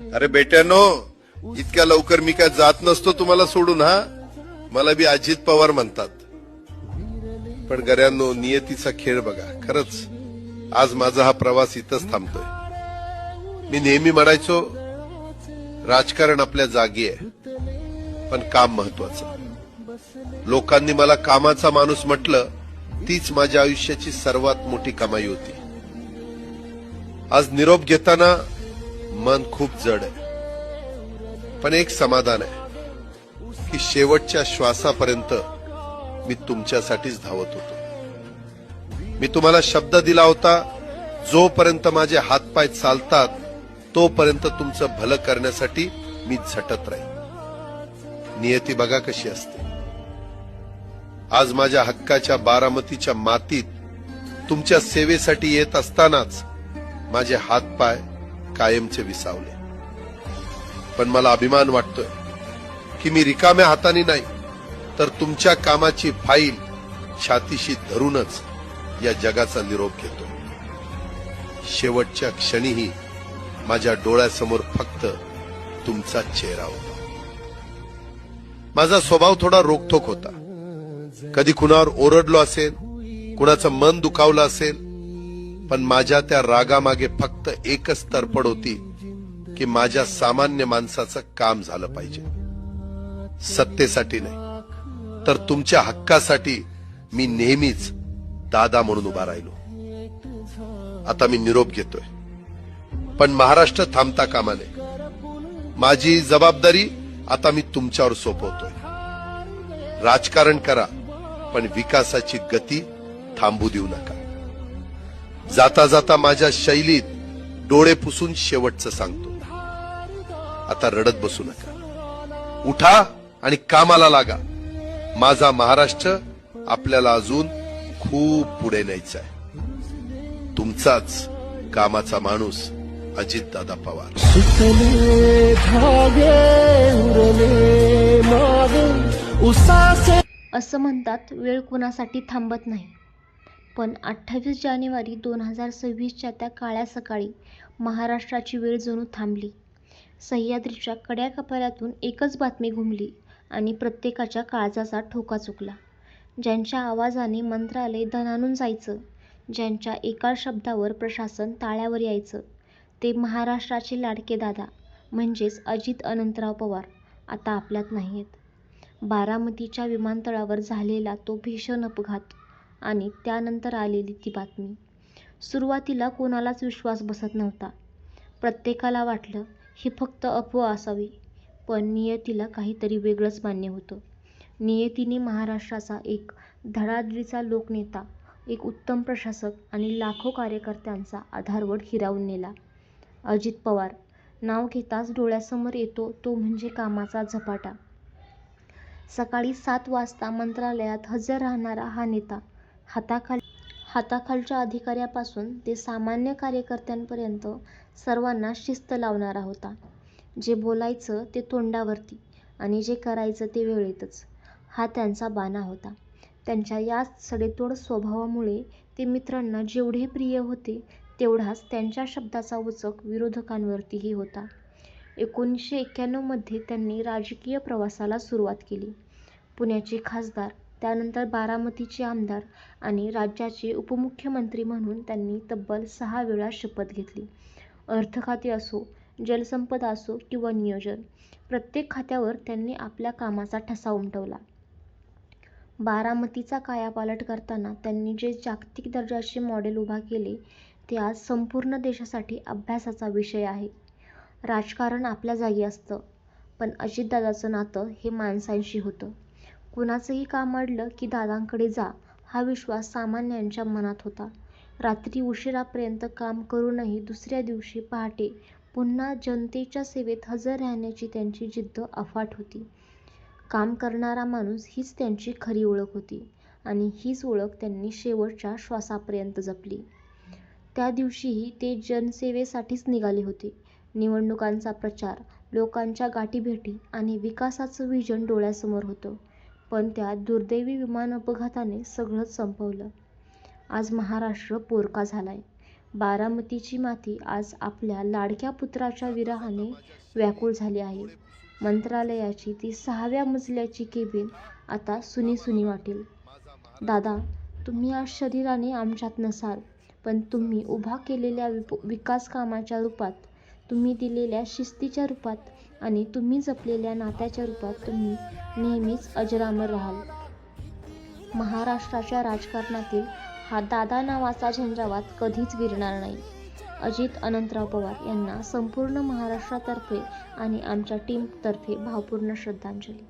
अरे बेट्यानो इतक्या लवकर मी काय जात नसतो तुम्हाला सोडून हा? मला बी अजित पवार म्हणतात. पण गऱ्यांनो नियतीचा खेळ बघा. खरंच आज माझा हा प्रवास इथंच थांबतोय. मी नेहमी म्हणायचो राजकारण आपल्या जागी आहे पण काम महत्वाचं. लोकांनी मला कामाचा माणूस म्हटलं तीच माझ्या आयुष्याची सर्वात मोठी कमाई होती. आज निरोप घेताना मन खूप जड आहे. पण एक समाधान आहे की शेवटच्या श्वासापर्यंत मी तुमच्यासाठीच धावत होतो. मी तुम्हाला शब्द दिला होता जोपर्यंत माझे हातपाय चालतात तोपर्यंत तुमचं भलं करण्यासाठी मी झटत राहील नियती बघा कशी असते. आज माझ्या हक्काच्या बारामतीच्या मातीत तुमच्या सेवेसाठी येत असतानाच माझे हातपाय कायमचे विसावले. पण मला अभिमान वाटतोय की मी रिकाम्या हाताने नाही तर तुमच्या कामाची फाईल छातीशी धरूनच या जगाचा निरोप घेतो. शेवटच्या क्षणीही माझ्या डोळ्यासमोर फक्त तुमचा चेहरा होता. माझा स्वभाव थोडा रोखोक होता. कधी कुणावर ओरडलो असेल कुणाचं मन दुखावलं असेल पण माझ्या त्या रागामागे फक्त एकच तरपड होती की माझ्या सामान्य माणसाचं काम झालं पाहिजे. सत्तेसाठी नाही तर तुमच्या हक्कासाठी मी नेहमीच दादा म्हणून उभा राहिलो. आता मी निरोप घेतोय. पण महाराष्ट्र थांबता कामा नये. माझी जबाबदारी आता मी तुमच्यावर सोपवतोय. राजकारण करा पण विकासाची गती थांबू देऊ नका. जाता जाता माझ्या शैलीत डोळे पुसून शेवटचं सांगतो. आता रडत बसू नका. उठा आणि कामाला लागा. माझा महाराष्ट्र आपल्याला अजून खूप पुढे न्यायचा आहे तुमचाच कामाचा माणूस अजितदादा पवार. सुतले धागे उरले माग उसासे असं म्हणतात वेळ कुणासाठी थांबत नाही. पण अठ्ठावीस जानेवारी दोन हजार सव्वीसच्या त्या काळ्या सकाळी महाराष्ट्राची वेळ जणू थांबली. सह्याद्रीच्या कड्या कपाऱ्यातून एकच बातमी घुमली आणि प्रत्येकाच्या काळजाचा ठोका चुकला. ज्यांच्या आवाजाने मंत्रालय धनानून जायचं ज्यांच्या एका शब्दावर प्रशासन ताळ्यावर यायचं ते महाराष्ट्राचे लाडके दादा म्हणजेच अजित अनंतराव पवार आता आपल्यात नाही आहेत बारामतीच्या विमानतळावर झालेला तो भीषण अपघात आणि त्यानंतर आलेली ती बातमी. सुरुवातीला कोणालाच विश्वास बसत नव्हता. प्रत्येकाला वाटलं ही फक्त अफवा असावी. पण नियतीला काहीतरी वेगळंच मान्य होतं. नियतीने महाराष्ट्राचा एक धडाधडीचा लोकनेता एक उत्तम प्रशासक आणि लाखो कार्यकर्त्यांचा आधारवड हिरावून नेला. अजित पवार नाव घेताच डोळ्यासमोर येतो तो म्हणजे कामाचा झपाटा. सकाळी सात वाजता मंत्रालयात हजर राहणारा हा नेता हाताखाल हाताखालच्या अधिकाऱ्यापासून ते सामान्य कार्यकर्त्यांपर्यंत सर्वांना शिस्त लावणारा होता. जे बोलायचं ते तोंडावरती आणि जे करायचं ते वेळेतच. हा त्यांचा बाणा होता. त्यांच्या या सडेतोड स्वभावामुळे ते मित्रांना जेवढे प्रिय होते तेवढाच त्यांच्या शब्दाचा उचक विरोधकांवरतीही होता. एकोणीसशे एक्क्याण्णवमध्ये त्यांनी राजकीय प्रवासाला सुरुवात केली. पुण्याचे खासदार त्यानंतर बारामतीचे आमदार आणि राज्याचे उपमुख्यमंत्री म्हणून त्यांनी तब्बल सहा वेळा शपथ घेतली. अर्थ खाते असो जलसंपदा असो किंवा नियोजन प्रत्येक खात्यावर त्यांनी आपल्या कामाचा ठसा उमटवला. बारामतीचा कायापालट करताना त्यांनी जे जागतिक दर्जाचे मॉडेल उभा केले ते आज संपूर्ण देशासाठी अभ्यासाचा विषय आहे. राजकारण आपल्या जागी असतं पण अजितदादाचं नातं हे माणसांशी होतं. कुणाचंही काम अडलं की दादांकडे जा हा विश्वास सामान्यांच्या मनात होता. रात्री उशिरापर्यंत काम करूनही दुसऱ्या दिवशी पहाटे पुन्हा जनतेच्या सेवेत हजर राहण्याची त्यांची जिद्द अफाट होती. काम करणारा माणूस हीच त्यांची खरी ओळख होती आणि हीच ओळख त्यांनी शेवटच्या श्वासापर्यंत जपली. त्या दिवशीही ते जनसेवेसाठीच निघाले होते. निवडणुकांचा प्रचार लोकांच्या गाठीभेटी आणि विकासाचं व्हिजन डोळ्यासमोर होतं. पण त्या दुर्दैवी विमान अपघाताने सगळंच संपवलं. आज महाराष्ट्र पोरका झालाय. बारामतीची माती आज आपल्या लाडक्या पुत्राच्या विरहाने व्याकुळ झाली आहे. मंत्रालयाची ती सहाव्या मजल्याची केबिन आता सुनी सुनी वाटेल. दादा तुम्ही आज शरीराने आमच्यात नसाल पण तुम्ही उभा केलेल्या विप विकास कामाच्या रूपात तुम्ही दिलेल्या शिस्तीच्या रूपात आणि तुम्ही जपलेल्या नात्याच्या रूपात तुम्ही नेहमीच अजरामर राहाल. महाराष्ट्राच्या राजकारणातील हा दादा नावाचा झंझावात कधीच विरणार नाही. अजित अनंतराव पवार यांना संपूर्ण महाराष्ट्रातर्फे आणि आमच्या टीमतर्फे भावपूर्ण श्रद्धांजली.